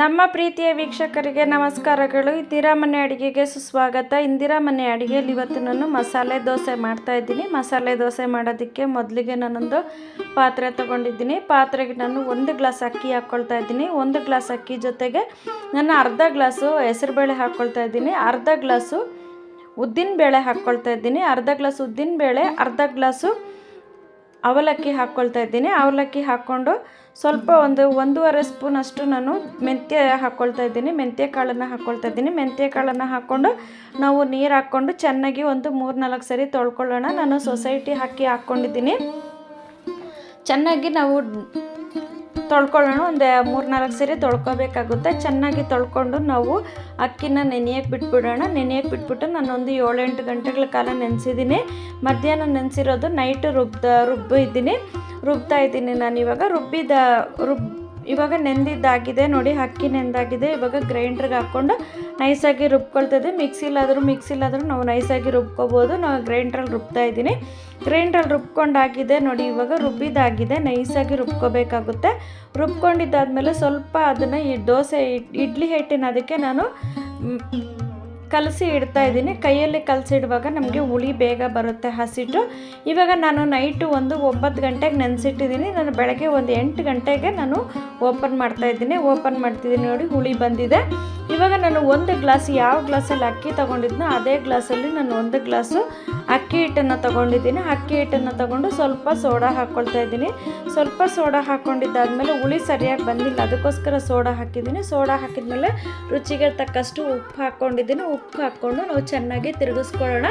ನಮ್ಮ ಪ್ರೀತಿಯ ವೀಕ್ಷಕರಿಗೆ ನಮಸ್ಕಾರಗಳು. ಇಂದಿರಾ ಮನೆ ಅಡುಗೆಗೆ ಸುಸ್ವಾಗತ. ಇಂದಿರಾ ಮನೆ ಅಡುಗೆಯಲ್ಲಿ ಇವತ್ತು ನಾನು ಮಸಾಲೆ ದೋಸೆ ಮಾಡ್ತಾ ಇದ್ದೀನಿ. ಮಸಾಲೆ ದೋಸೆ ಮಾಡೋದಕ್ಕೆ ಮೊದಲಿಗೆ ನಾನೊಂದು ಪಾತ್ರೆ ತೊಗೊಂಡಿದ್ದೀನಿ. ಪಾತ್ರೆಗೆ ನಾನು ಒಂದು ಗ್ಲಾಸ್ ಅಕ್ಕಿ ಹಾಕ್ಕೊಳ್ತಾ ಇದ್ದೀನಿ. ಒಂದು ಗ್ಲಾಸ್ ಅಕ್ಕಿ ಜೊತೆಗೆ ನಾನು ಅರ್ಧ ಗ್ಲಾಸು ಹೆಸರುಬೇಳೆ ಹಾಕ್ಕೊಳ್ತಾ ಇದ್ದೀನಿ. ಅರ್ಧ ಗ್ಲಾಸು ಉದ್ದಿನ ಬೇಳೆ ಹಾಕ್ಕೊಳ್ತಾ ಇದ್ದೀನಿ. ಅರ್ಧ ಗ್ಲಾಸ್ ಉದ್ದಿನ ಬೇಳೆ ಅರ್ಧ ಗ್ಲಾಸು ಅವಲಕ್ಕಿ ಹಾಕ್ಕೊಳ್ತಾ ಇದ್ದೀನಿ. ಅವಲಕ್ಕಿ ಹಾಕ್ಕೊಂಡು ಸ್ವಲ್ಪ ಒಂದು ಒಂದೂವರೆ ಸ್ಪೂನಷ್ಟು ನಾನು ಮೆಂತ್ಯ ಹಾಕ್ಕೊಳ್ತಾ ಇದ್ದೀನಿ. ಮೆಂತ್ಯ ಕಾಳನ್ನು ಹಾಕ್ಕೊಳ್ತಾ ಇದ್ದೀನಿ. ಮೆಂತ್ಯ ಕಾಳನ್ನು ಹಾಕ್ಕೊಂಡು ನಾವು ನೀರು ಹಾಕ್ಕೊಂಡು ಚೆನ್ನಾಗಿ ಒಂದು ಮೂರು ನಾಲ್ಕು ಸರಿ ತೊಳ್ಕೊಳ್ಳೋಣ. ನಾನು ಸೊಸೈಟಿ ಹಾಕಿ ಹಾಕ್ಕೊಂಡಿದ್ದೀನಿ. ಚೆನ್ನಾಗಿ ನಾವು ತೊಳ್ಕೊಳ್ಳೋಣ. ಒಂದು ಮೂರು ನಾಲ್ಕು ಸರಿ ತೊಳ್ಕೊಬೇಕಾಗುತ್ತೆ. ಚೆನ್ನಾಗಿ ತೊಳ್ಕೊಂಡು ನಾವು ಅಕ್ಕಿನ ನೆನೆಯಕ್ಕೆ ಬಿಟ್ಬಿಡೋಣ. ನೆನೆಯಕ್ಕೆ ಬಿಟ್ಬಿಟ್ಟು ನಾನೊಂದು ಏಳೆಂಟು ಗಂಟೆಗಳ ಕಾಲ ನೆನೆಸಿದ್ದೀನಿ. ಮಧ್ಯಾಹ್ನ ನೆನೆಸಿರೋದು ನೈಟ್ ರುಬ್ದ, ರುಬ್ಬಿದ್ದೀನಿ. ರುಬ್ತಾ ಇದ್ದೀನಿ ನಾನು ಇವಾಗ ರುಬ್ಬಿದ, ರುಬ್ ಇವಾಗ ನೆಂದಿದ್ದಾಗಿದೆ, ನೋಡಿ ಅಕ್ಕಿ ನೆಂದಾಗಿದೆ, ಇವಾಗ ಗ್ರೈಂಡ್ರಿಗೆ ಹಾಕ್ಕೊಂಡು ನೈಸಾಗಿ ರುಬ್ಕೊಳ್ತದೆ ಮಿಕ್ಸಿಲಾದರೂ ಮಿಕ್ಸಿಲಾದರೂ ನಾವು ನೈಸಾಗಿ ರುಬ್ಕೋಬೋದು. ನಾವು ಗ್ರೈಂಡ್ರಲ್ಲಿ ರುಬ್ತಾ ಇದ್ದೀನಿ. ಗ್ರೈಂಡ್ರಲ್ಲಿ ರುಬ್ಕೊಂಡಾಗಿದೆ, ನೋಡಿ ಇವಾಗ ರುಬ್ಬಿದಾಗಿದೆ ನೈಸಾಗಿ ರುಬ್ಕೋಬೇಕಾಗುತ್ತೆ. ರುಬ್ಕೊಂಡಿದ್ದಾದಮೇಲೆ ಸ್ವಲ್ಪ ಅದನ್ನು ಈ ದೋಸೆ ಇಡ್ಲಿ ಹಿಟ್ಟಿನ ಅದಕ್ಕೆ ನಾನು ಕಲಸಿ ಇಡ್ತಾ ಇದ್ದೀನಿ. ಕೈಯಲ್ಲಿ ಕಲಸಿಡುವಾಗ ನಮಗೆ ಹುಳಿ ಬೇಗ ಬರುತ್ತೆ ಹಸಿಟ್ಟು. ಇವಾಗ ನಾನು ನೈಟು ಒಂದು ಒಂಬತ್ತು ಗಂಟೆಗೆ ನೆನೆಸಿಟ್ಟಿದ್ದೀನಿ. ನಾನು ಬೆಳಗ್ಗೆ ಒಂದು ಎಂಟು ಗಂಟೆಗೆ ನಾನು ಓಪನ್ ಮಾಡ್ತಾ ಇದ್ದೀನಿ. ಓಪನ್ ಮಾಡ್ತಿದ್ದೀನಿ ನೋಡಿ, ಹುಳಿ ಬಂದಿದೆ. ಇವಾಗ ನಾನು ಒಂದು ಗ್ಲಾಸ್ ಯಾವ ಗ್ಲಾಸಲ್ಲಿ ಅಕ್ಕಿ ತೊಗೊಂಡಿದ್ನೋ ಅದೇ ಗ್ಲಾಸಲ್ಲಿ ನಾನು ಒಂದು ಗ್ಲಾಸು ಅಕ್ಕಿ ಹಿಟ್ಟನ್ನು ತೊಗೊಂಡಿದ್ದೀನಿ. ಅಕ್ಕಿ ಹಿಟ್ಟನ್ನು ತೊಗೊಂಡು ಸ್ವಲ್ಪ ಸೋಡಾ ಹಾಕ್ಕೊಳ್ತಾ ಇದ್ದೀನಿ. ಸ್ವಲ್ಪ ಸೋಡಾ ಹಾಕ್ಕೊಂಡಿದ್ದಾದಮೇಲೆ ಹುಳಿ ಸರಿಯಾಗಿ ಬಂದಿಲ್ಲ. ಅದಕ್ಕೋಸ್ಕರ ಸೋಡಾ ಹಾಕಿದ್ದೀನಿ. ಸೋಡಾ ಹಾಕಿದ್ಮೇಲೆ ರುಚಿಗೆ ತಕ್ಕಷ್ಟು ಉಪ್ಪು ಹಾಕ್ಕೊಂಡಿದ್ದೀನಿ ಹಾಕ್ಕೊಂಡು ನಾವು ಚೆನ್ನಾಗಿ ತಿರುಗಿಸ್ಕೊಳ್ಳೋಣ.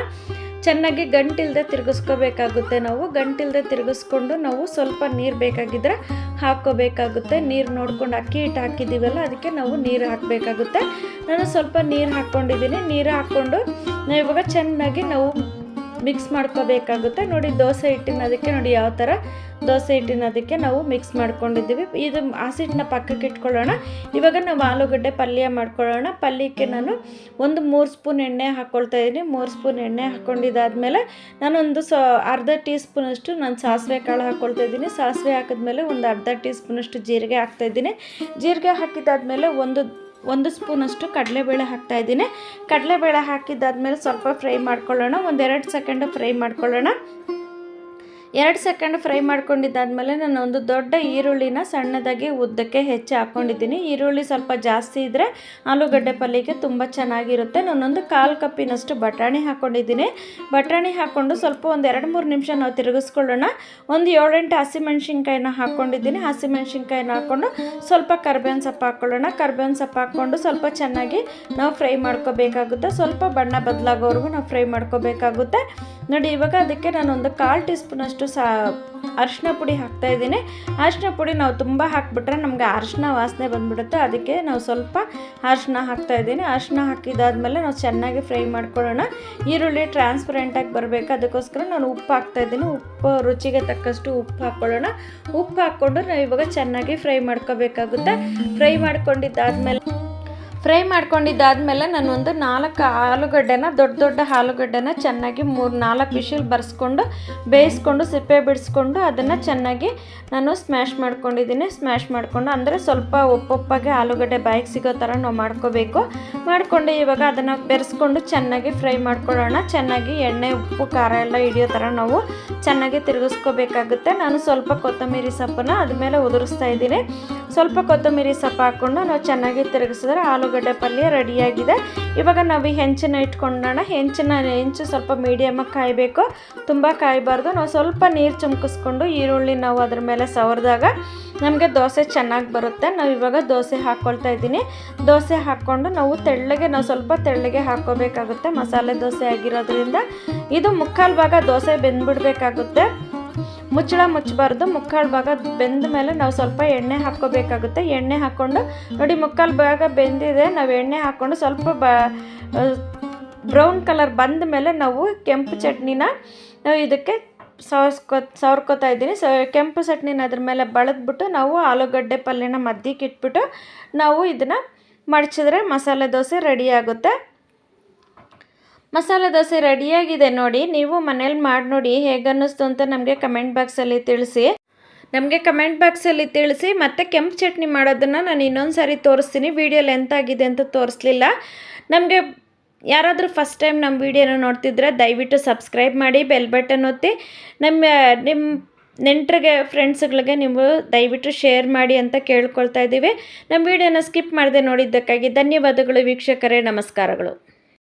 ಚೆನ್ನಾಗಿ ಗಂಟಿಲ್ದೆ ತಿರುಗಿಸ್ಕೋಬೇಕಾಗುತ್ತೆ ನಾವು. ಗಂಟಿಲ್ದೆ ತಿರುಗಿಸ್ಕೊಂಡು ನಾವು ಸ್ವಲ್ಪ ನೀರು ಬೇಕಾಗಿದ್ದರೆ ಹಾಕ್ಕೋಬೇಕಾಗುತ್ತೆ. ನೀರು ನೋಡ್ಕೊಂಡು ಅಕ್ಕಿ ಹಿಟ್ಟು ಹಾಕಿದ್ದೀವಲ್ಲ, ಅದಕ್ಕೆ ನಾವು ನೀರು ಹಾಕಬೇಕಾಗುತ್ತೆ. ನಾನು ಸ್ವಲ್ಪ ನೀರು ಹಾಕ್ಕೊಂಡಿದ್ದೀನಿ. ನೀರು ಹಾಕ್ಕೊಂಡು ನಾವು ಇವಾಗ ಚೆನ್ನಾಗಿ ನಾವು ಮಿಕ್ಸ್ ಮಾಡ್ಕೋಬೇಕಾಗುತ್ತೆ. ನೋಡಿ, ದೋಸೆ ಹಿಟ್ಟಿನ ಅದಕ್ಕೆ ನೋಡಿ ಯಾವ ಥರ. ದೋಸೆ ಹಿಟ್ಟಿನ ಅದಕ್ಕೆ ನಾವು ಮಿಕ್ಸ್ ಮಾಡ್ಕೊಂಡಿದ್ದೀವಿ. ಇದು ಹಸಿಟ್ಟನ್ನ ಪಕ್ಕಕ್ಕೆ ಇಟ್ಕೊಳ್ಳೋಣ. ಇವಾಗ ನಾವು ಆಲೂಗಡ್ಡೆ ಪಲ್ಯ ಮಾಡ್ಕೊಳ್ಳೋಣ. ಪಲ್ಯಕ್ಕೆ ನಾನು ಒಂದು ಮೂರು ಸ್ಪೂನ್ ಎಣ್ಣೆ ಹಾಕ್ಕೊಳ್ತಾ ಇದ್ದೀನಿ. ಮೂರು ಸ್ಪೂನ್ ಎಣ್ಣೆ ಹಾಕ್ಕೊಂಡಿದ್ದಾದಮೇಲೆ ನಾನೊಂದು ಸ, ಅರ್ಧ ಟೀ ಸ್ಪೂನಷ್ಟು ನಾನು ಸಾಸಿವೆ ಕಾಳು ಹಾಕ್ಕೊಳ್ತಾ ಇದ್ದೀನಿ. ಸಾಸಿವೆ ಹಾಕಿದ್ಮೇಲೆ ಒಂದು ಅರ್ಧ ಟೀ ಸ್ಪೂನಷ್ಟು ಜೀರಿಗೆ ಹಾಕ್ತಾಯಿದ್ದೀನಿ ಜೀರಿಗೆ ಹಾಕಿದ್ದಾದಮೇಲೆ ಒಂದು ಒಂದು ಸ್ಪೂನಷ್ಟು ಕಡಲೆಬೇಳೆ ಹಾಕ್ತಾಯಿದ್ದೀನಿ ಕಡಲೆಬೇಳೆ ಹಾಕಿದ್ದಾದ್ಮೇಲೆ ಸ್ವಲ್ಪ ಫ್ರೈ ಮಾಡ್ಕೊಳ್ಳೋಣ. ಒಂದೆರಡು ಸೆಕೆಂಡು ಫ್ರೈ ಮಾಡ್ಕೊಳ್ಳೋಣ. ಎರಡು ಸೆಕೆಂಡ್ ಫ್ರೈ ಮಾಡ್ಕೊಂಡಿದ್ದಾದಮೇಲೆ ನಾನು ಒಂದು ದೊಡ್ಡ ಈರುಳ್ಳಿನ ಸಣ್ಣದಾಗಿ ಉದ್ದಕ್ಕೆ ಹೆಚ್ಚಿ ಹಾಕ್ಕೊಂಡಿದ್ದೀನಿ ಈರುಳ್ಳಿ ಸ್ವಲ್ಪ ಜಾಸ್ತಿ ಇದ್ದರೆ ಆಲೂಗಡ್ಡೆ ಪಲ್ಯಕ್ಕೆ ತುಂಬ ಚೆನ್ನಾಗಿರುತ್ತೆ. ನಾನೊಂದು ಕಾಲು ಕಪ್ಪಿನಷ್ಟು ಬಟಾಣಿ ಹಾಕ್ಕೊಂಡಿದ್ದೀನಿ ಬಟಾಣಿ ಹಾಕ್ಕೊಂಡು ಸ್ವಲ್ಪ ಒಂದು ಎರಡು ಮೂರು ನಿಮಿಷ ನಾವು ತಿರುಗಿಸ್ಕೊಳ್ಳೋಣ. ಒಂದು ಏಳೆಂಟು ಹಸಿಮೆಣ್ಸಿನ್ಕಾಯಿನ ಹಾಕ್ಕೊಂಡಿದ್ದೀನಿ ಹಸಿಮೆಣ್ಸಿನ್ಕಾಯಿನ ಹಾಕ್ಕೊಂಡು ಸ್ವಲ್ಪ ಕರ್ಬೇವಿನ ಸೊಪ್ಪು ಹಾಕ್ಕೊಳ್ಳೋಣ. ಕರ್ಬೇವಿನ ಸೊಪ್ಪು ಹಾಕ್ಕೊಂಡು ಸ್ವಲ್ಪ ಚೆನ್ನಾಗಿ ನಾವು ಫ್ರೈ ಮಾಡ್ಕೋಬೇಕಾಗುತ್ತೆ. ಸ್ವಲ್ಪ ಬಣ್ಣ ಬದಲಾಗೋವರೆಗೂ ನಾವು ಫ್ರೈ ಮಾಡ್ಕೋಬೇಕಾಗುತ್ತೆ. ನೋಡಿ, ಇವಾಗ ಅದಕ್ಕೆ ನಾನೊಂದು ಕಾಲು ಟೀ ಸ್ಪೂನಷ್ಟು ಸಾ ಅರಿಶಿನ ಪುಡಿ ಹಾಕ್ತಾ ಇದ್ದೀನಿ. ಅರಿಶಿನ ಪುಡಿ ನಾವು ತುಂಬ ಹಾಕ್ಬಿಟ್ರೆ ನಮಗೆ ಅರಿಶಿನ ವಾಸನೆ ಬಂದುಬಿಡುತ್ತೆ. ಅದಕ್ಕೆ ನಾವು ಸ್ವಲ್ಪ ಅರಿಶಿನ ಹಾಕ್ತಾಯಿದ್ದೀನಿ ಅರಿಶಿನ ಹಾಕಿದಾದ್ಮೇಲೆ ನಾವು ಚೆನ್ನಾಗಿ ಫ್ರೈ ಮಾಡ್ಕೊಳ್ಳೋಣ. ಈರುಳ್ಳಿ ಟ್ರಾನ್ಸ್ಪರೆಂಟಾಗಿ ಬರಬೇಕು. ಅದಕ್ಕೋಸ್ಕರ ನಾನು ಉಪ್ಪು ಹಾಕ್ತಾ ಇದ್ದೀನಿ. ಉಪ್ಪು ರುಚಿಗೆ ತಕ್ಕಷ್ಟು ಉಪ್ಪು ಹಾಕ್ಕೊಳ್ಳೋಣ. ಉಪ್ಪು ಹಾಕ್ಕೊಂಡು ನಾವು ಇವಾಗ ಚೆನ್ನಾಗಿ ಫ್ರೈ ಮಾಡ್ಕೋಬೇಕಾಗುತ್ತೆ. ಫ್ರೈ ಮಾಡ್ಕೊಂಡಿದ್ದಾದ್ಮೇಲೆ ಫ್ರೈ ಮಾಡ್ಕೊಂಡಿದ್ದಾದ್ಮೇಲೆ ನಾನು ಒಂದು ನಾಲ್ಕು ಆಲೂಗಡ್ಡೆನ, ದೊಡ್ಡ ದೊಡ್ಡ ಆಲೂಗಡ್ಡೆನ ಚೆನ್ನಾಗಿ ಮೂರು ನಾಲ್ಕು ವಿಷಲ್ ಬರೆಸ್ಕೊಂಡು, ಬೇಯಿಸ್ಕೊಂಡು, ಸಿಪ್ಪೆ ಬಿಡಿಸ್ಕೊಂಡು ಅದನ್ನು ಚೆನ್ನಾಗಿ ನಾನು ಸ್ಮ್ಯಾಶ್ ಮಾಡ್ಕೊಂಡಿದ್ದೀನಿ. ಸ್ಮ್ಯಾಶ್ ಮಾಡಿಕೊಂಡು ಅಂದರೆ ಸ್ವಲ್ಪ ಒಪ್ಪೊಪ್ಪಾಗೆ ಆಲೂಗಡ್ಡೆ ಬಾಯಿಗೆ ಸಿಗೋ ಥರ ನಾವು ಮಾಡ್ಕೋಬೇಕು. ಮಾಡಿಕೊಂಡು ಇವಾಗ ಅದನ್ನು ಬೆರೆಸ್ಕೊಂಡು ಚೆನ್ನಾಗಿ ಫ್ರೈ ಮಾಡ್ಕೊಳ್ಳೋಣ. ಚೆನ್ನಾಗಿ ಎಣ್ಣೆ, ಉಪ್ಪು, ಖಾರ ಎಲ್ಲ ಹಿಡಿಯೋ ಥರ ನಾವು ಚೆನ್ನಾಗಿ ತಿರುಗಿಸ್ಕೋಬೇಕಾಗುತ್ತೆ. ನಾನು ಸ್ವಲ್ಪ ಕೊತ್ತಂಬರಿ ಸೊಪ್ಪನ್ನು ಅದ ಮೇಲೆ ಉದುರಿಸ್ತಾ ಇದ್ದೀನಿ. ಸ್ವಲ್ಪ ಕೊತ್ತಂಬರಿ ಸೊಪ್ಪು ಹಾಕ್ಕೊಂಡು ನಾವು ಚೆನ್ನಾಗಿ ತಿರುಗಿಸಿದ್ರೆ ಆಲೂಗಡ್ಡೆ ಪಲ್ಯ ರೆಡಿಯಾಗಿದೆ. ಇವಾಗ ನಾವು ಈ ಹೆಂಚನ್ನು ಇಟ್ಕೊಂಡೋಣ. ಹೆಂಚನ್ನು ಹೆಂಚು ಸ್ವಲ್ಪ ಮೀಡಿಯಮಾಗಿ ಕಾಯಬೇಕು. ತುಂಬ ಕಾಯಬಾರ್ದು. ನಾವು ಸ್ವಲ್ಪ ನೀರು ಚುಮ್ಕಿಸ್ಕೊಂಡು ಈರುಳ್ಳಿ ನಾವು ಅದ್ರ ಮೇಲೆ ಸವರಿದಾಗ ನಮಗೆ ದೋಸೆ ಚೆನ್ನಾಗಿ ಬರುತ್ತೆ. ನಾವು ಇವಾಗ ದೋಸೆ ಹಾಕ್ಕೊಳ್ತಾ ಇದ್ದೀನಿ. ದೋಸೆ ಹಾಕ್ಕೊಂಡು ನಾವು ತೆಳ್ಳಗೆ, ನಾವು ಸ್ವಲ್ಪ ತೆಳ್ಳಗೆ ಹಾಕ್ಕೋಬೇಕಾಗುತ್ತೆ ಮಸಾಲೆ ದೋಸೆ ಆಗಿರೋದ್ರಿಂದ. ಇದು ಮುಕ್ಕಾಲು ಭಾಗ ದೋಸೆ ಬೆಂದ್ಬಿಡ್ಬೇಕಾಗುತ್ತೆ. ಮುಚ್ಚಳ ಮುಚ್ಚಬಾರ್ದು ಮುಕ್ಕಾಲು ಭಾಗ ಬೆಂದ ಮೇಲೆ ನಾವು ಸ್ವಲ್ಪ ಎಣ್ಣೆ ಹಾಕ್ಕೋಬೇಕಾಗುತ್ತೆ. ಎಣ್ಣೆ ಹಾಕ್ಕೊಂಡು ನೋಡಿ ಮುಕ್ಕಾಲು ಭಾಗ ಬೆಂದಿದೆ, ನಾವು ಎಣ್ಣೆ ಹಾಕ್ಕೊಂಡು ಸ್ವಲ್ಪ ಬ್ರೌನ್ ಕಲರ್ ಬಂದ ಮೇಲೆ ನಾವು ಕೆಂಪು ಚಟ್ನಿನ ಇದಕ್ಕೆ ಸವರ್ಸ್ಕೊ ಸವರ್ಕೋತಾ ಇದ್ದೀನಿ. ಸ, ಕೆಂಪು ಚಟ್ನಿನ ಅದ್ರ ಮೇಲೆ ಬಳದ್ಬಿಟ್ಟು ನಾವು ಆಲೂಗಡ್ಡೆ ಪಲ್ಯನ ಮದ್ದಿಗೆ ಇಟ್ಬಿಟ್ಟು ನಾವು ಇದನ್ನು ಮಡಚಿದ್ರೆ ಮಸಾಲೆ ದೋಸೆ ರೆಡಿ ಆಗುತ್ತೆ. ಮಸಾಲೆ ದೋಸೆ ರೆಡಿಯಾಗಿದೆ ನೋಡಿ. ನೀವು ಮನೇಲಿ ಮಾಡಿ ನೋಡಿ ಹೇಗನ್ನಿಸ್ತು ಅಂತ ನಮಗೆ ಕಮೆಂಟ್ ಬಾಕ್ಸಲ್ಲಿ ತಿಳಿಸಿ. ನಮಗೆ ಕಮೆಂಟ್ ಬಾಕ್ಸಲ್ಲಿ ತಿಳಿಸಿ, ಮತ್ತು ಕೆಂಪು ಚಟ್ನಿ ಮಾಡೋದನ್ನು ನಾನು ಇನ್ನೊಂದು ಸಾರಿ ತೋರಿಸ್ತೀನಿ. ವೀಡಿಯೋ ಲೆಂತ್ ಆಗಿದೆ ಅಂತ ತೋರಿಸ್ಲಿಲ್ಲ. ನಮಗೆ ಯಾರಾದರೂ ಫಸ್ಟ್ ಟೈಮ್ ನಮ್ಮ ವಿಡಿಯೋನ ನೋಡ್ತಿದ್ರೆ ದಯವಿಟ್ಟು ಸಬ್ಸ್ಕ್ರೈಬ್ ಮಾಡಿ ಬೆಲ್ ಬಟನ್ ಒತ್ತಿ. ನಮ್ಮ ನಿಮ್ಮ ನೆಂಟರಿಗೆ ಫ್ರೆಂಡ್ಸ್ಗಳಿಗೆ ನೀವು ದಯವಿಟ್ಟು ಶೇರ್ ಮಾಡಿ ಅಂತ ಕೇಳ್ಕೊಳ್ತಾ ಇದ್ದೀವಿ. ನಮ್ಮ ವಿಡಿಯೋನ ಸ್ಕಿಪ್ ಮಾಡದೆ ನೋಡಿದ್ದಕ್ಕಾಗಿ ಧನ್ಯವಾದಗಳು ವೀಕ್ಷಕರೇ, ನಮಸ್ಕಾರಗಳು.